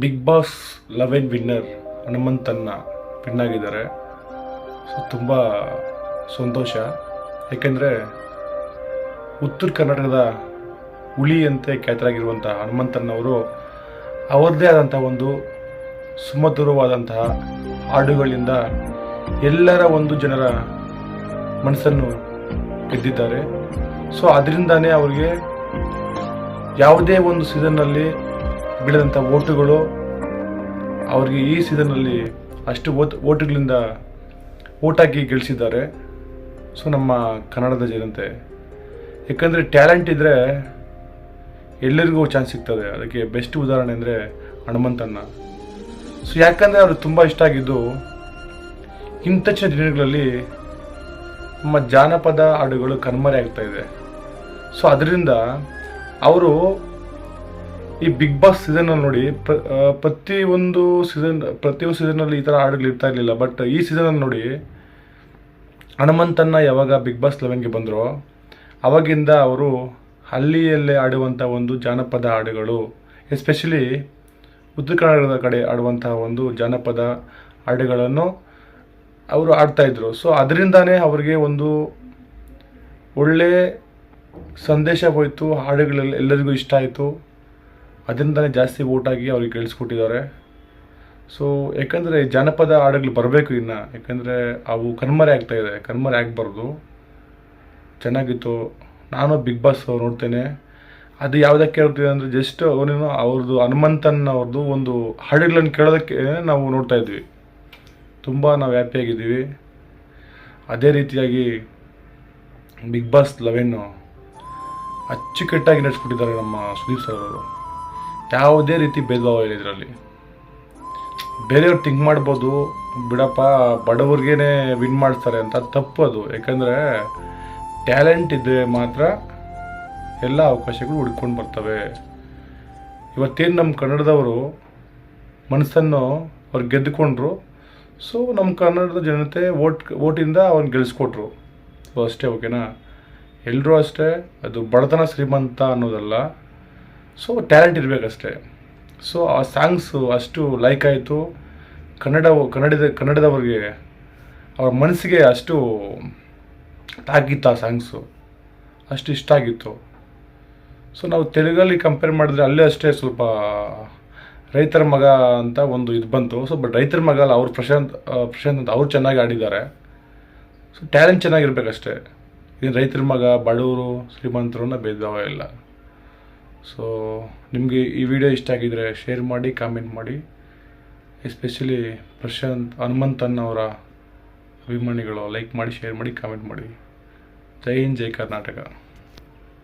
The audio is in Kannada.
ಬಿಗ್ ಬಾಸ್ ಲೆವೆನ್ ವಿನ್ನರ್ ಹನುಮಂತನ್ನ ವಿನ್ ಆಗಿದ್ದಾರೆ. ಸೊ ತುಂಬ ಸಂತೋಷ. ಏಕೆಂದರೆ ಉತ್ತರ ಕರ್ನಾಟಕದ ಹುಲಿಯಂತೆ ಖ್ಯಾತರಾಗಿರುವಂತಹ ಹನುಮಂತನ್ನವರು ಅವರದೇ ಆದಂಥ ಒಂದು ಸುಮಧುರವಾದಂತಹ ಹಾಡುಗಳಿಂದ ಎಲ್ಲರ ಒಂದು ಜನರ ಮನಸ್ಸನ್ನು ಗೆದ್ದಿದ್ದಾರೆ. ಸೊ ಅದರಿಂದಾನೇ ಅವರಿಗೆ ಯಾವುದೇ ಒಂದು ಸೀಸನ್ನಲ್ಲಿ ಬೀಳದಂಥ ಓಟುಗಳು ಅವ್ರಿಗೆ ಈ ಸೀಸನ್ನಲ್ಲಿ ಅಷ್ಟು ಓಟ್, ಓಟುಗಳಿಂದ ಓಟಾಕಿ ಗೆಲ್ಲಿಸಿದ್ದಾರೆ ಸೊ ನಮ್ಮ ಕನ್ನಡದ ಜನತೆ, ಯಾಕಂದರೆ ಟ್ಯಾಲೆಂಟ್ ಇದ್ದರೆ ಎಲ್ಲರಿಗೂ ಚಾನ್ಸ್ ಸಿಗ್ತದೆ. ಅದಕ್ಕೆ ಬೆಸ್ಟ್ ಉದಾಹರಣೆ ಅಂದರೆ ಹನುಮಂತಣ್ಣ. ಸೊ ಯಾಕಂದರೆ ಅವ್ರಿಗೆ ತುಂಬ ಇಷ್ಟ ಆಗಿದ್ದು ಇಂತಚಿನ ದಿನಗಳಲ್ಲಿ ನಮ್ಮ ಜಾನಪದ ಹಾಡುಗಳು ಕಣ್ಮರೆ ಇದೆ. ಸೊ ಅದರಿಂದ ಅವರು ಈ ಬಿಗ್ ಬಾಸ್ ಸೀಸನಲ್ಲಿ ನೋಡಿ ಪ್ರ ಪ್ರತಿ ಪ್ರತಿಯೊಂದು ಸೀಸನ್ ಪ್ರತಿಯೊಂದು ಸೀಸನಲ್ಲಿ ಈ ಥರ ಹಾಡುಗಳು ಇರ್ತಾ ಇರಲಿಲ್ಲ ಬಟ್ ಈ ಸೀಸನಲ್ಲಿ ನೋಡಿ ಹನುಮಂತನ್ನ ಯಾವಾಗ ಬಿಗ್ ಬಾಸ್ ಲೆವೆನ್ಗೆ ಬಂದರೋ, ಅವಾಗಿಂದ ಅವರು ಹಳ್ಳಿಯಲ್ಲೇ ಆಡುವಂಥ ಒಂದು ಜಾನಪದ ಹಾಡುಗಳು ಎಸ್ಪೆಷಲಿ ಉತ್ತರ ಕನ್ನಡದ ಕಡೆ ಆಡುವಂತಹ ಒಂದು ಜಾನಪದ ಹಾಡುಗಳನ್ನು ಅವರು ಆಡ್ತಾಯಿದ್ರು ಸೊ ಅದರಿಂದಾನೇ ಅವರಿಗೆ ಒಂದು ಒಳ್ಳೆ ಸಂದೇಶ ಹೋಯಿತು, ಹಾಡುಗಳೆಲ್ಲ ಎಲ್ಲರಿಗೂ ಇಷ್ಟ ಆಯಿತು. ಅದರಿಂದನೇ ಜಾಸ್ತಿ ಓಟಾಗಿ ಅವ್ರಿಗೆ ಕೇಳಿಸ್ಕೊಟ್ಟಿದ್ದಾರೆ. ಸೊ ಯಾಕಂದರೆ ಜಾನಪದ ಹಾಡುಗಳು ಬರಬೇಕು ಇನ್ನು. ಯಾಕಂದರೆ ಅವು ಕಣ್ಮರೆ ಆಗ್ತಾ ಇದೆ. ಕಣ್ಮರೆ ಆಗಬಾರ್ದು. ಚೆನ್ನಾಗಿತ್ತು. ನಾನು ಬಿಗ್ ಬಾಸ್ ನೋಡ್ತೇನೆ. ಅದು ಯಾವುದಕ್ಕೆ ಕೇಳ್ತೀವಿ ಅಂದರೆ ಜಸ್ಟ್ ಅವನೇನು ಅವ್ರದ್ದು ಹನುಮಂತನ್ ಅವ್ರದ್ದು ಒಂದು ಹಾಡುಗಳನ್ನು ಕೇಳೋದಕ್ಕೆ ನಾವು ನೋಡ್ತಾ ಇದ್ವಿ. ತುಂಬ ನಾವು ಹ್ಯಾಪಿಯಾಗಿದ್ದೀವಿ ಅದೇ ರೀತಿಯಾಗಿ ಬಿಗ್ ಬಾಸ್ ಲೆವೆನ್ನು ಅಚ್ಚುಕಟ್ಟಾಗಿ ನಡೆಸ್ಕೊಟ್ಟಿದ್ದಾರೆ ನಮ್ಮ ಸುದೀಪ್ ಸರ್ ಅವರು. ಯಾವುದೇ ರೀತಿ ಭೇದ ಭಾವ ಇಲ್ಲ ಇದರಲ್ಲಿ. ಬೇರೆಯವ್ರು ಥಿಂಕ್ ಮಾಡ್ಬೋದು, ಬಿಡಪ್ಪ, ಬಡವ್ರಿಗೇನೆ ವಿನ್ ಮಾಡ್ತಾರೆ ಅಂತ ತಪ್ಪು ಅದು. ಯಾಕಂದರೆ ಟ್ಯಾಲೆಂಟ್ ಇದ್ದರೆ ಮಾತ್ರ ಎಲ್ಲ ಅವಕಾಶಗಳು ಹುಡ್ಕೊಂಡು ಬರ್ತವೆ. ಇವತ್ತೇನು ನಮ್ಮ ಕನ್ನಡದವರು ಮನಸ್ಸನ್ನು ಅವ್ರು ಗೆದ್ದುಕೊಂಡ್ರು ಸೊ ನಮ್ಮ ಕನ್ನಡದ ಜನತೆ ಓಟ್ ಓಟಿಂದ ಅವ್ನು ಗೆಲ್ಲಿಸ್ಕೊಟ್ರು ಸೊ ಅಷ್ಟೇ ಓಕೆನಾ ಎಲ್ಲರೂ ಅಷ್ಟೇ, ಅದು ಬಡತನ ಶ್ರೀಮಂತ ಅನ್ನೋದಲ್ಲ. ಸೊ ಟ್ಯಾಲೆಂಟ್ ಇರಬೇಕಷ್ಟೇ. ಸೊ ಆ ಸಾಂಗ್ಸು ಅಷ್ಟು ಲೈಕ್ ಆಯಿತು. ಕನ್ನಡ, ಕನ್ನಡದ, ಕನ್ನಡದವ್ರಿಗೆ ಅವ್ರ ಮನಸ್ಸಿಗೆ ಅಷ್ಟು ತಾಗಿತ್ತು ಆ ಸಾಂಗ್ಸು ಅಷ್ಟು ಇಷ್ಟ ಆಗಿತ್ತು. ಸೊ ನಾವು ತೆಲುಗಲ್ಲಿ ಕಂಪೇರ್ ಮಾಡಿದ್ರೆ ಅಲ್ಲೇ ಅಷ್ಟೇ ಸ್ವಲ್ಪ ರೈತರ ಮಗ ಅಂತ ಒಂದು ಇದು ಬಂತು. ಸೊ ಬಟ್ ರೈತರ ಮಗ ಅಲ್ಲ ಅವ್ರು ಪ್ರಶಾಂತ್ ಪ್ರಶಾಂತ್ ಅಂತ ಅವ್ರು ಚೆನ್ನಾಗಿ ಆಡಿದ್ದಾರೆ. ಸೊ ಟ್ಯಾಲೆಂಟ್ ಚೆನ್ನಾಗಿರ್ಬೇಕಷ್ಟೇ. ಇನ್ನು ರೈತರ ಮಗ, ಬಡವರು ಶ್ರೀಮಂತರು ಭೇದಭಾವ ಇಲ್ಲ. ಸೊ ನಿಮಗೆ ಈ ವಿಡಿಯೋ ಇಷ್ಟ ಆಗಿದ್ರೆ ಶೇರ್ ಮಾಡಿ ಕಾಮೆಂಟ್ ಮಾಡಿ. ಎಸ್ಪೆಷಲಿ ಪ್ರಶಾಂತ್ ಹನುಮಂತನ್ ಅವರ ಅಭಿಮಾನಿಗಳು ಲೈಕ್ ಮಾಡಿ ಶೇರ್ ಮಾಡಿ ಕಾಮೆಂಟ್ ಮಾಡಿ. ಜೈ ಹಿಂದ್, ಜೈ ಕರ್ನಾಟಕ.